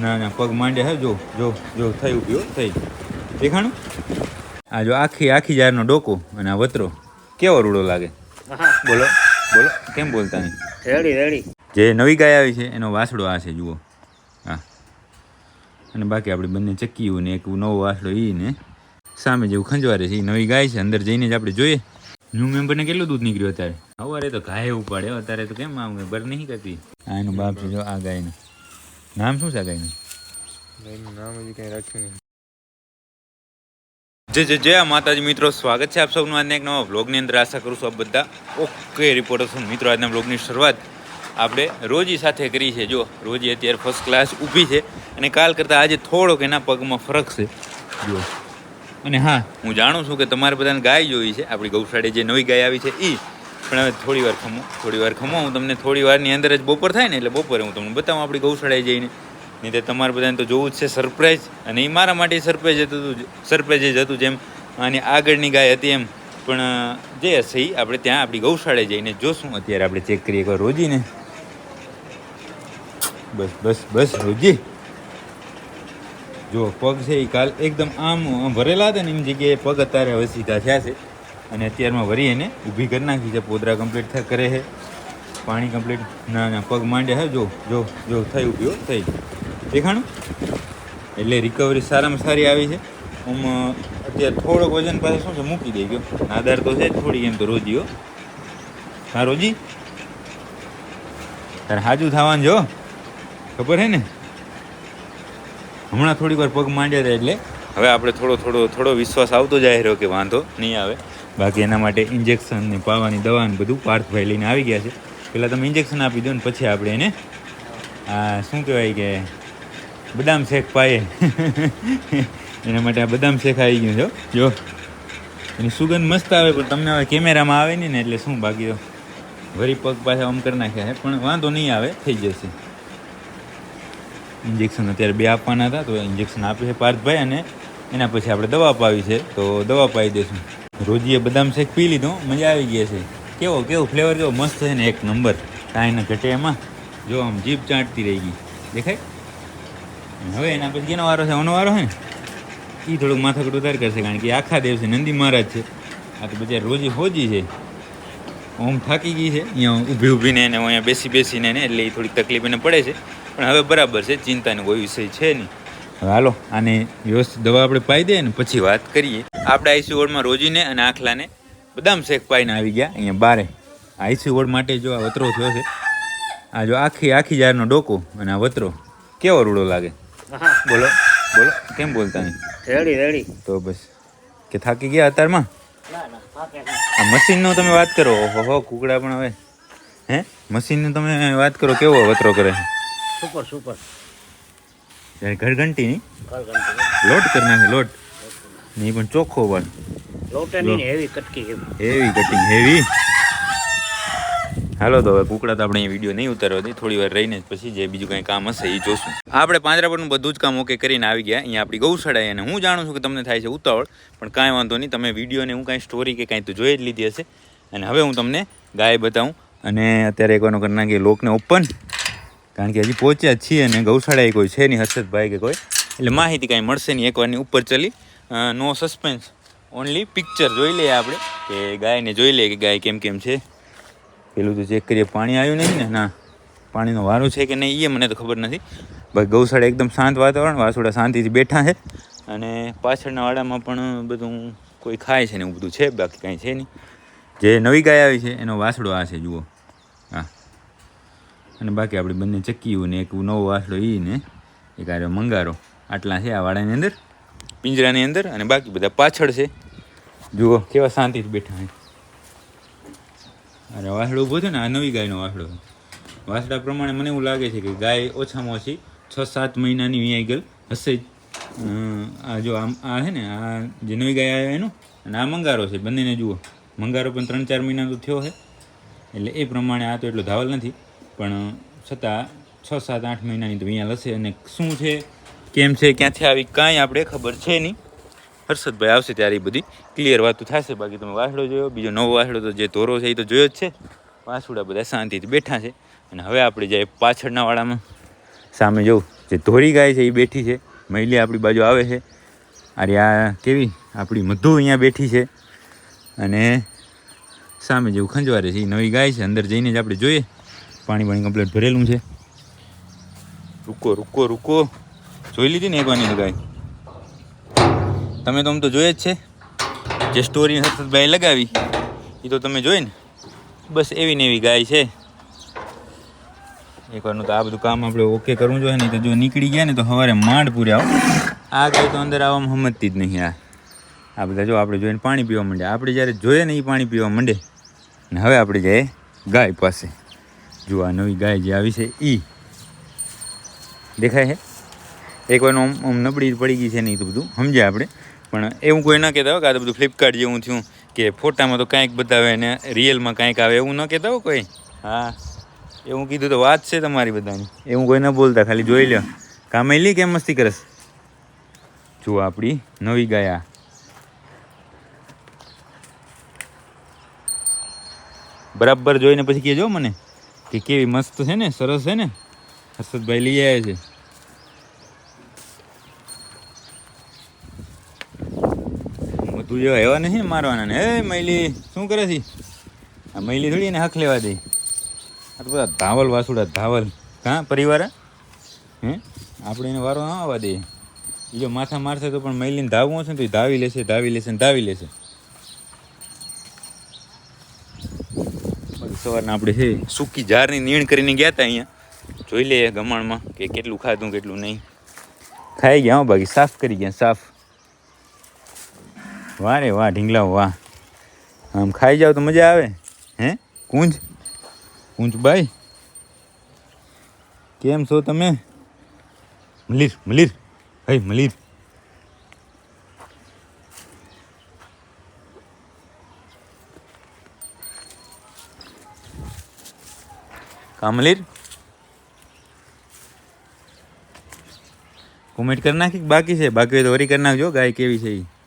ના ના પગ માંડ્યા હે જો જો જો થઈ ઉભ્યો થઈ. દેખાણું? આ જો આખી આખી જારનો ડોકો અને આ વતરો. કેવો રૂડો લાગે? બોલો બોલો કેમ બોલતા નહીં? Ready ready. જે નવી ગાય આવી છે એનો વાસડો આ છે જુઓ. હા. અને બાકી આપણે બંને ચક્કીયું ને એક નવો વાસડો એ ને સામે જેવું ખંજવારે છે એ નવી ગાય છે અંદર જઈને જ આપણે જોઈએ. ન્યૂ મેમ્બરને કેટલું દૂધ નીકળ્યું અત્યારે? સવારે તો ગાય ઉપાડે અત્યારે તો કેમ આમ બર નહીં કરતી આ એનો બાપ છે જો આ ગાયનું. નામ શું છે ગાયનું નામ હજી કઈ રાખ્યું નહીં જય માતાજી મિત્રો સ્વાગત છે આપ સૌનું આજના એક નવા વ્લોગની અંદર આશા કરું છું આપ બધા ઓકે રિપોર્ટર છું મિત્રો આજના વ્લોગની શરૂઆત આપણે રોજી સાથે કરી છે જો રોજી અત્યારે ફર્સ્ટ ક્લાસ ઊભી છે અને કાલ કરતાં આજે થોડોક એના પગમાં ફરક છે જો અને હા હું જાણું છું કે તમારે બધાને ગાય જોઈ છે આપણી ગૌશાળે જે નવી ગાય આવી છે એ પણ હવે થોડી વાર ખમો, થોડી વાર ખમો. હું તમને થોડી વારની અંદર જ બપોર થાય ને એટલે બપોરે હું તમને બતાવું આપણી ગૌશાળાએ જઈને. નહીં તો તમારે બધાને તો જોવું જ છે સરપ્રાઈઝ અને એ મારા માટે સરપ્રાઈઝ હતું સરપ્રાઈઝ જ હતું જેમ આની આગળની ગાય હતી એમ. પણ જે હશે એ આપણે ત્યાં આપણી ગૌશાળાએ જઈને જોશું. અત્યારે આપણે ચેક કરીએ એકવાર રોજીને. બસ બસ બસ, રોજી. જો પગ છે એ કાલ એકદમ આમ ભરેલા હતા ને એમ જગ્યાએ પગ અત્યારે હવે સીધા થયા છે. અને અત્યારમાં વરી એને ઊભી કરી નાખી છે. પોદરા કમ્પ્લીટ કરે છે. પાણી કમ્પ્લીટ ના ના, પગ માંડ્યા હે જો જો જો, થઈ ઉભ્યો થઈ. દેખાણું? એટલે રિકવરી સારામાં સારી આવી છે. આમ અત્યારે થોડોક વજન પાસે શું છે? મૂકી દઈ ગયો. આધાર તો છે થોડી એમ તો રોજીઓ હા. રોજી? તારે હાજુ થવાનું જો ખબર હે ને? હમણાં થોડીક વાર પગ માંડ્યા હતા એટલે. હવે આપણે થોડો થોડો થોડો વિશ્વાસ આવતો જાય રહ્યો કે વાંધો નહીં આવે. બાકી એના માટે ઇન્જેક્શન ને પાવાની દવા ને બધું પાર્થભાઈ લઈને આવી ગયા છે. પહેલાં તમે ઇન્જેક્શન આપી દો ને પછી આપણે એને, આ શું કહેવાય કે, બદામ શેક પાએ એના માટે આ બદામ શેક આવી ગયું છે જો, એની સુગંધ મસ્ત આવે, પણ તમને હવે કેમેરામાં આવે નહીં ને એટલે શું બાકી તો. વરી પગ પાછા આમ કરી નાખ્યા છે, પણ વાંધો નહીં આવે, થઈ જશે. ઇન્જેક્શન અત્યારે બે આપવાના હતા, તો ઇન્જેક્શન આપી છે પાર્થભાઈ અને એના પછી આપણે દવા અપાવી છે, તો દવા પાઈ દઈશું. રોજીએ બદામ શેક પી લીધો, મજા આવી ગઈ છે કેવો કેવો ફ્લેવર કેવો મસ્ત છે ને એક નંબર કાંઈ ઘટે એમાં જો આમ જીભ ચાટતી રહી ગઈ. દેખાય? હવે એના પછી એનો વારો છે? ઓનો વારો છે ને? એ થોડુંક માથાકૂટ ઉધાર કરશે, કારણ કે આખા દેવ છે નંદી મહારાજ છે. આ તો બજાર રોજી હોજી છે. ઓમ થાકી ગઈ છે. અહીંયા ઊભી ઊભીને એને અહીંયા બેસી બેસીને ને, એટલે એ થોડીક તકલીફ એને પડે છે. પણ હવે બરાબર છે, ચિંતાનો કોઈ વિષય છે નહીં. હવે હાલો, આને વ્યવસ્થિત દવા આપણે પાઈ દઈએ ને, પછી વાત કરીએ. આપણે આઈસી વોર્ડમાં રોજીને અને આખલાને બદામ શેક પાઈને આવી ગયા અહીંયા બારે. આઈસી વોર્ડ માટે જો આ વતરો થયો છે આ જો આખી આખી જારનો ડોકો અને આ વતરો. કેવો રૂડો લાગે? બોલો બોલો કેમ બોલતા નહીં? Ready ready. તો બસ. કે થાકી ગયા અત્યારમાં? ના ના આ મશીનનો તમે વાત કરો. ઓહો કુકડા પણ હવે. હે? મશીનનો તમે વાત કરો કેવો વતરો કરે? Super super. ત્યારે ઘર ઘંટીની કર ગણતી લોટ કરી નાખે લોટ. ને પણ ચોખ્ખો પણ લોટે નહીં હેવી કટકી એવી. Heavy cutting heavy. હાલો તો હવે કુકડા તો આપણે વીડિયો નહીં ઉતારવા દઈએ થોડી વાર રહીને પછી જે બીજું કંઈ કામ હશે એ જોશું. આપણે પાંજરા પરનું બધું જ કામ ઓકે કરીને આવી ગયા. અહીંયા આપણી ગૌશાળા અને હું જાણું છું કે તમને થાય છે ઉતાવળ પણ કાંઈ વાંધો નહીં તમે વિડીયોને હું કાંઈ સ્ટોરી કે કાંઈ તો જોઈ જ લીધી હશે. અને હવે હું તમને ગાય બતાવું. અને અત્યારે એકવાનો કરી નાખીએ લોકને ઓપન કારણ કે હજી પહોંચ્યા જ છીએ અને ગૌશાળાએ કોઈ છે નહીં હર્ષદભાઈ કે કોઈ. એટલે માહિતી કાંઈ મળશે નહીં એકવારની ઉપર ચલી. નો સસ્પેન્સ ઓનલી પિક્ચર જોઈ લઈએ આપણે. કે ગાયને જોઈ લઈએ કે ગાય કેમ કેમ છે. પેલું તો ચેક કરીએ, પાણી આવ્યું નહીં ને? ના. પાણીનો વારો છે કે નહીં એ મને તો ખબર નથી. ભાઈ ગૌશાળા એકદમ શાંત વાતાવરણ, વાસુડા શાંતિથી બેઠા છે. અને પાછળના વાડામાં પણ બધું કોઈ ખાય છે ને એવું બધું છે, બાકી કાંઈ છે નહીં. જે નવી ગાય આવી છે, એનો વાસડો આ છે, જુઓ. હા. અને બાકી આપણે બંને ચક્કીઓને એક નવો વાસડો એ ને એક આ મંગારો. આટલા છે આ વાડાની અંદર. પિંજરાની અંદર અને બાકી બધા પાછળ છે. જુઓ કેવા શાંતિથી બેઠા છે. અરે વાસડો ઊભો છે ને, આ નવી ગાયનો વાસડો છે. વાસડા પ્રમાણે મને એવું લાગે છે કે ગાય ઓછામાં ઓછી છ સાત મહિનાની વીઆઈ ગયેલ હશે જ. આ જો આમ, આ છે ને, આ જે નવી ગાય આવ્યો એનું, અને આ મંગારો છે, બંનેને જુઓ. મંગારો પણ ત્રણ ચાર મહિના તો થયો છે. એટલે એ પ્રમાણે આ તો એટલો ધાવલ નથી, પણ છતાં છ સાત આઠ મહિનાની તો અહીંયા લશે. અને શું છે કેમ છે? ક્યાંથી આવી? કાંઈ આપણે ખબર છે નહીં. હર્ષદભાઈ આવશે ત્યારે એ બધી ક્લિયર વાતો થશે. બાકી તમે વાસડો જોયો, બીજો નવો વાસડો તો જે ધોરો છે એ તો જોયો જ છે. વાસુડા બધા શાંતિથી બેઠા છે. અને હવે આપણે જાય પાછળના વાડામાં. સામે જવું જે ધોરી ગાય છે એ બેઠી છે. મહિલી આપણી બાજુ આવે છે. અરે આ કેવી આપણી મધુ અહીંયા બેઠી છે. અને સામે જેવું ખંજવારે છે. એ નવી ગાય છે. અંદર જઈને જ આપણે જોઈએ. પાણી પાણી કમ્પ્લીટ ભરેલું છે. રૂકો રૂકો રૂકો. જોઈ લીધી ને એકવાની ગાય તમે તો આમ તો જોઈએ જ છે. જે સ્ટોરી હર્ષદભાઈ લગાવી એ તો તમે જોઈ ને? બસ એવી ને એવી ગાય છે. એકવારનું તો આ બધું કામ આપણે ઓકે કરવું જોઈએ, નહીં તો જો નીકળી ગયા ને તો સવારે માંડ પૂરે આવો. આ ગાય તો અંદર આવવામાં સમજતી જ નહીં, આ. આ બધા જો આપણે જોઈને પાણી પીવા માંડે આપણે જ્યારે જોઈએ ને એ પાણી પીવા માંડે, ને હવે આપણે જઈએ ગાય પાસે જો આ નવી ગાય જે આવી છે એ દેખાય છે એકવારનું આમ આમ નબળી પડી ગઈ છે નહીં તો બધું સમજ્યા આપણે? પણ એવું કોઈ ના કહેતા હોય કે આ તો બધું ફ્લિપકાર્ટ જેવું થયું કે ફોટામાં તો કાંઈક બતાવે ને રિયલમાં કાંઈક આવે એવું ન કહેતા હોય કોઈ? હા. એવું કીધું તો વાત છે તમારી બધાની. એવું કોઈ ન બોલતા ખાલી જોઈ લો કામેલી કેમ મસ્તી કરસ? જો આપણી નવી ગાયા. બરાબર જોઈને પછી કહેજો મને કે કેવી મસ્ત છે ને સરસ છે ને? હર્ષદભાઈ લઈ આવ્યા છે. બધું જેવા એવા નથી ને મારવાના ને. હે મૈલી, શું કરે છે? આ મૈલી થોડી એને હક લેવા દે. આ તો બધા ધાવલ વાસુડા, ધાવલ. હા, પરિવાર? હે? આપણે એને વારો ના આવવા દઈએ એ જો માથા મારશે તો પણ મૈલીને ધાવવું હશે ને તો એ ધાવી લેશે ધાવી લેશે ને ધાવી લેશે. સવારના આપણે છે સૂકી ઝારની નીણ કરીને ગયા હતા અહીંયા. જોઈ લઈએ ગમણમાં કે કેટલું ખાધું કેટલું નહીં. ખાઈ ગયા બાકી, સાફ કરી ગયા, સાફ. વાહ રે વાહ, ઢીંગલા વાહ. આમ ખાઈ જાવ તો મજા આવે. હે? કુંજ? કુંજ ભાઈ કેમ છો તમે? મલીર મલીર. હે મલીર. કા મલીર? કોમેન્ટ કરી નાખી કે બાકી છે? બાકી હોય તો વરી કરી નાખજો. ગાય કેવી છે એ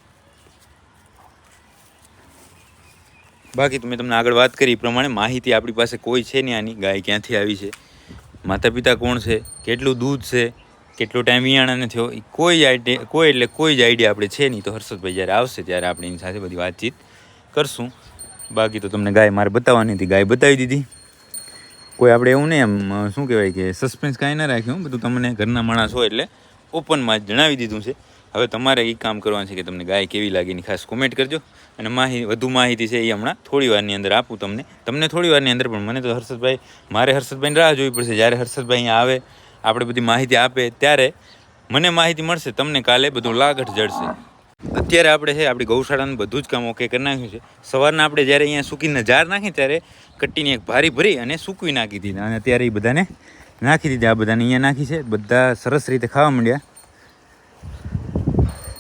બાકી તો મેં તમને આગળ વાત કરી એ પ્રમાણે માહિતી આપણી પાસે કોઈ છે નહીં આની. ગાય ક્યાંથી આવી છે? માતા પિતા કોણ છે? કેટલું દૂધ છે? કેટલો ટાઈમ વિયાણાને થયો? એ કોઈ આઈડિયા કોઈ એટલે કોઈ જ આઈડિયા આપણે છે નહીં. તો હર્ષદભાઈ જ્યારે આવશે ત્યારે આપણે એની સાથે બધી વાતચીત કરશું. બાકી તો તમને ગાય મારે બતાવવાની હતી. ગાય બતાવી દીધી. કોઈ આપણે એવું નહીં એમ, શું કહેવાય કે સસ્પેન્સ કાંઈ ના રાખ્યું. બધું તમને ઘરના માણસ હોય એટલે ઓપનમાં જ જણાવી દીધું છે. હવે તમારે એ કામ કરવાનું છે કે તમને ગાય કેવી લાગી એની ખાસ કોમેન્ટ કરજો. અને માહિતી વધુ માહિતી છે એ હમણાં થોડી વારની અંદર આપું તમને. તમને થોડી વારની અંદર પણ મને તો હર્ષદભાઈ, મારે હર્ષદભાઈની રાહ જોવી પડશે. જ્યારે હર્ષદભાઈ અહીંયા આવે, આપણે બધી માહિતી આપે, ત્યારે મને માહિતી મળશે. તમને કાલે બધું લાગઠ જડશે. અત્યારે આપણે છે, આપણી ગૌશાળાનું બધું જ કામ ઓકે કરી નાખ્યું છે. સવારના આપણે જ્યારે અહીંયા સૂકીને જાર નાખી, ત્યારે કટ્ટીની એક ભારી ભરી અને સૂકવી નાખી દીધી. અને અત્યારે એ બધાને નાખી દીધી. આ બધાને અહીંયા નાખી છે. બધા સરસ રીતે ખાવા માંડ્યા.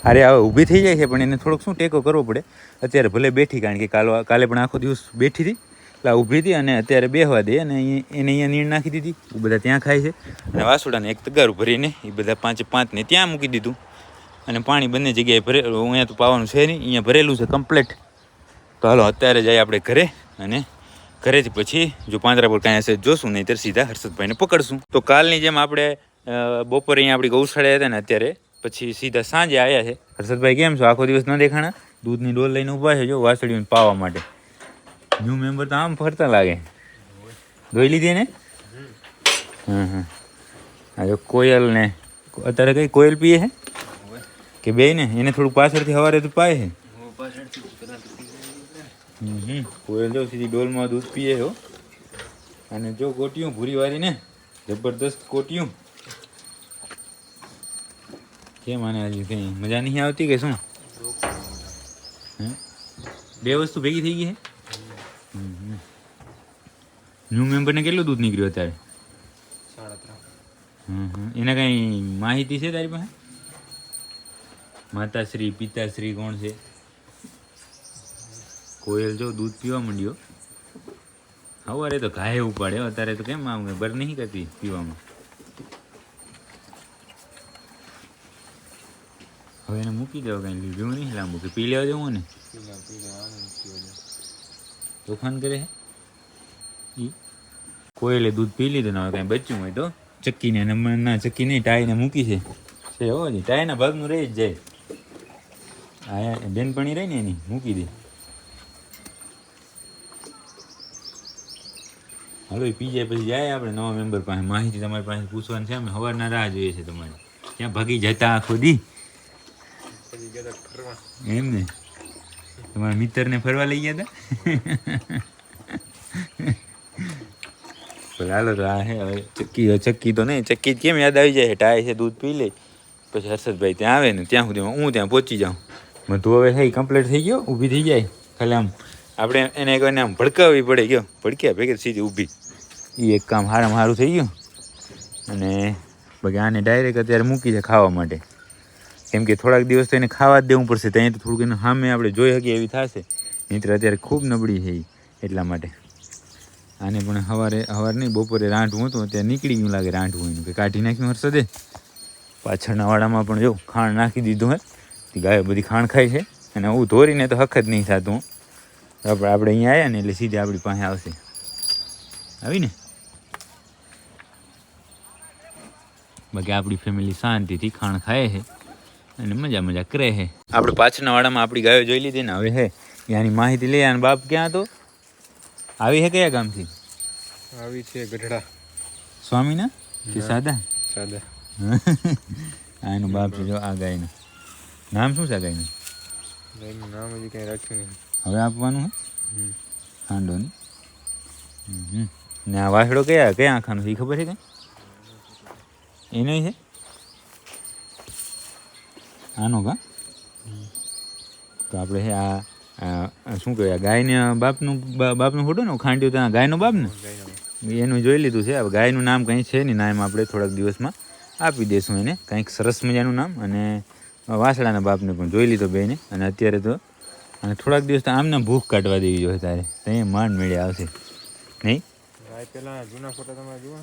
અરે, હવે ઊભી થઈ જાય છે, પણ એને થોડોક શું ટેકો કરવો પડે? અત્યારે ભલે બેઠી, કારણ કે કાલ કાલે પણ આખો દિવસ બેઠી હતી. એટલે ઊભી હતી અને અત્યારે બેહવા દે અને એને અહીંયા નીણ નાખી દીધી. એ બધા ત્યાં ખાય છે. અને વાસુડાને એક તગારું ભરીને એ બધા પાંચે પાંચને ત્યાં મૂકી દીધું. અને પાણી બંને જગ્યાએ ભરે, અહીંયા તો પાવાનું છે નહીં, અહીંયા ભરેલું છે કમ્પ્લેટ તો હાલો, અત્યારે જઈએ આપણે ઘરે અને ઘરેથી પછી જો પાંદરા પર કાંઈ હશે જોશું નહીં ત્યારે સીધા હર્ષદભાઈને પકડશું. તો કાલની જેમ આપણે બપોરે અહીંયા આપણી ગૌશાળા હતા ને અત્યારે પછી સીધા સાંજે આવ્યા છે. હર્ષદભાઈ કેમ છો? આખો દિવસ ન દેખાણા? દૂધની ડોલ લઈને ઊભા છે, જો, વાસળીઓને પાવા માટે. ન્યૂ મેમ્બર તો આમ ફરતા લાગે. ધોઈ લીધી ને હા હા આ કોયલ ને અત્યારે કઈ કોયલ પીએ છે? કે બે ને એને થોડુંક પાછળથી હવારે તો પાય છે. કોયલ જો સીધી ડોલમાં દૂધ પીએ હો. અને જો કોટિયું ભૂરી વાળી ને જબરદસ્ત કોટિયું કેમ આને હજી કઈ મજા નહીં આવતી કે શું હે? બે વસ્તુ ભેગી થઈ ગઈ છે ન્યૂ મેમ્બરને કેટલું દૂધ નીકળ્યું અત્યારે હમ હમ. એના કઈ માહિતી છે તારી પાસે માતાશ્રી પિતાશ્રી કોણ છે કોયલ જો દૂધ પીવા માંડ્યો સવારે તો ઘાએ ઉપાડે હો, અત્યારે તો કેમ આમ બર નહીં કરતી પીવામાં હવે એને મૂકી દેવો કઈ લીધું નહીં લાંબુ કે પી લેવા દેવું ને? તોફાન કરે છે ઈ? કોયલે દૂધ પી લીધું ને હવે કઈ બચ્યું હોય તો? ચક્કીને અને મ- ના ચક્કી નહીં ટાઈને મૂકી છે. છે હો જી ટાઈના ભાગનું રહી જ જાય. આ બેનપણી રહી ને એની મૂકી દે. હાલો પી જાય પછી જાય આપણે નવા મેમ્બર પાસે. માહિતી તમારી પાસે પૂછવાની છે અમે સવારના રાહ જોઈએ છે તમારી. ત્યાં ભાગી જતા આખો દી? એમ ને? તમારા મિત્રને ફરવા લઈ ગયા હતા? હાલો તો આ હે, હવે ચક્કી ચક્કી તો નહીં, ચક્કી કેમ યાદ આવી જાય ટાય છે, દૂધ પી લે. પછી હર્ષદભાઈ ત્યાં આવે ને, ત્યાં સુધી હું ત્યાં પહોંચી જાઉં. બધું હવે થઈ કમ્પ્લીટ થઈ ગયો, ઊભી થઈ જાય. ખાલી આમ, આપણે એને કહીને આમ ભડકાવવી પડે, ગયો. ભડક્યા ભેગી સીધી ઊભી. એ એક કામ હારામાં સારું થઈ ગયું. અને બાકી આને ડાયરેક્ટ અત્યારે મૂકી છે ખાવા માટે. કેમ કે થોડાક દિવસ તો એને ખાવા જ દેવું પડશે, ત્યાં તો થોડુંક એને સામે આપણે જોઈ શકીએ એવી થશે. નહીંતર અત્યારે ખૂબ નબળી છે એટલા માટે. આને પણ સવારે સવારે નહીં, બપોરે રાંઠવું હતું, અત્યારે નીકળી ગયું લાગે રાંઠવું એનું. કે કાઢી નાખ્યું હર્ષદે પાછળના વાડામાં પણ જો, ખાણ નાખી દીધું હે. ગાય બધી ખાણ ખાય છે. અને હું ધોરીને તો હક જ નહીં થતું આપણે આપણે અહીંયા આવ્યા ને એટલે સીધે આપણી પાસે આવશે. આવીને બાકી આપણી ફેમિલી શાંતિથી ખાણ ખાય છે. અને મજા મજા કરે છે આપણે પાછળના વાડામાં આપણી ગાયો જોઈ લીધી ને હવે હે ત્યાંની માહિતી લઈ અને બાપ ક્યાં હતો? આવી હે કયા ગામથી? આવી છે ગઢડા. સ્વામીના? કે સાદા? સાદા. આ એનું બાપ છે જો આ ગાયનું. નામ શું છે આ ગાયનું? એનું નામ હજી કંઈ રાખ્યું નહીં. હવે આપવાનું હે? હમ. હાંડો નહીં હમ. ને આ વાસડો કયા કયા આખાનો છે? એ ખબર છે કઈ? એનો છે આનો કા? તો આપણે હે આ શું કહેવાય ગાયને બાપનું બાપનું ફોટો ને ખાંડ્યું ત્યાં ગાયનો બાપ ને? એનું જોઈ લીધું છે. ગાયનું નામ કંઈ છે નહીં નામ આપણે થોડાક દિવસમાં આપી દઈશું એને. કંઈક સરસ મજાનું નામ અને વાસળાના બાપને પણ જોઈ લીધો બેને. અને અત્યારે તો અને થોડાક દિવસ તો આમને ભૂખ કાઢવા દેવી જોઈએ તારે. ત્યાં માંડ મેળે આવશે. નહીં? પેલા જૂના ફોટા તમારે જુઓ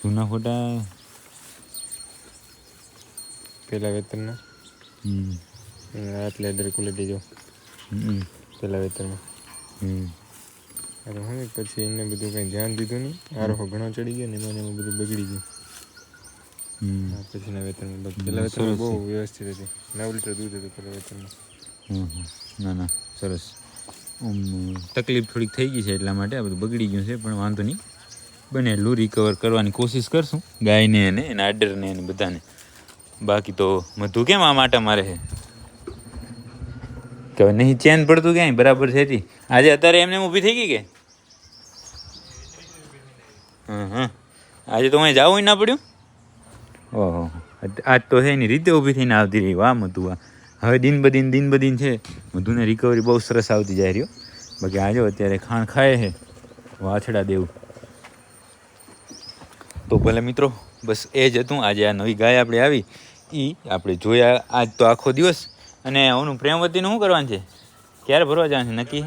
જૂના ફોટા? પેલા વેતરના હમ આટલે કુલે દેજો. હમ. પેલા વેતરમાં. હમ. અરે હવે પછી એને બધું કંઈ ધ્યાન દીધું નહીં. આરોહો ઘણો ચડી ગયો ને એમાં એમાં બધું બગડી ગયું. પછીના વેતરમાં પેલા વેતરમાં બહુ વ્યવસ્થિત હતી. નવ લીટર દૂધ હતું પેલા વેતરમાં. હમ હમ. ના ના. સરસ. તકલીફ થોડીક થઈ ગઈ છે એટલા માટે આ બધું બગડી ગયું છે પણ વાંધો નહીં. બને એટલું રિકવર કરવાની કોશિશ કરશું. ગાયને અને એના આડરને અને બધાને. બાકી તો મધુ કેમ આ માટે મારે કે નહીં ચેન પડતું ક્યાંય? બરાબર છે તી આજે અત્યારે એમને એમ ઊભી થઈ ગઈ કે? હં હં. આજે તો અહીં જવું ના પડ્યું? ઓહો. આજ તો છે એની રીતે ઊભી થઈને આવતી રહી. વાહ, મધુ, વાહ. હવે દિન બદિન દિન બદિન છે. મધુને રિકવરી બહુ સરસ આવતી જાય રહ્યો. બાકી આજે અત્યારે ખાણ ખાય છે વાછડા દેવું. તો ભલે મિત્રો, બસ એ જ હતું. આજે આ નવી ગાય આપણે આવી. એ આપણે જોયા આજ તો આખો દિવસ. અને ઓનું પ્રેમવતીનું શું કરવાનું છે? ક્યારે ભરવા જવાનું છે? નક્કી?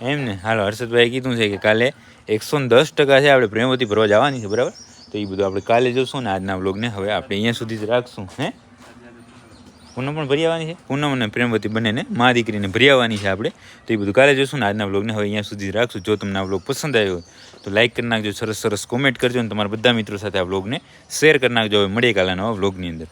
એમ ને? હાલો હર્ષદભાઈ કીધું છે કે કાલે એકસો દસ ટકા છે આપણે પ્રેમવતી ભરવા જવાની છે, બરાબર? તો એ બધું આપણે કાલે જોશું ને આજના બ્લોગને હવે આપણે અહીંયા સુધી જ રાખશું, હે? પૂનમ પણ ભરી આવવાની છે? પૂનમ અને પ્રેમવતી બંનેને મા દીકરીને ભરી આવવાની છે આપણે. તો એ બધું કાલે જોશું ને આજના બ્લોગને હવે અહીંયા સુધી રાખશું. જો તમને આ બ્લોગ પસંદ આવ્યો તો લાઈક કરી નાખજો, સરસ સરસ કોમેન્ટ કરજો અને તમારા બધા મિત્રો સાથે આ બ્લોગને શેર કરી નાખજો. હવે મળીએ કાલે નવા બ્લોગની અંદર.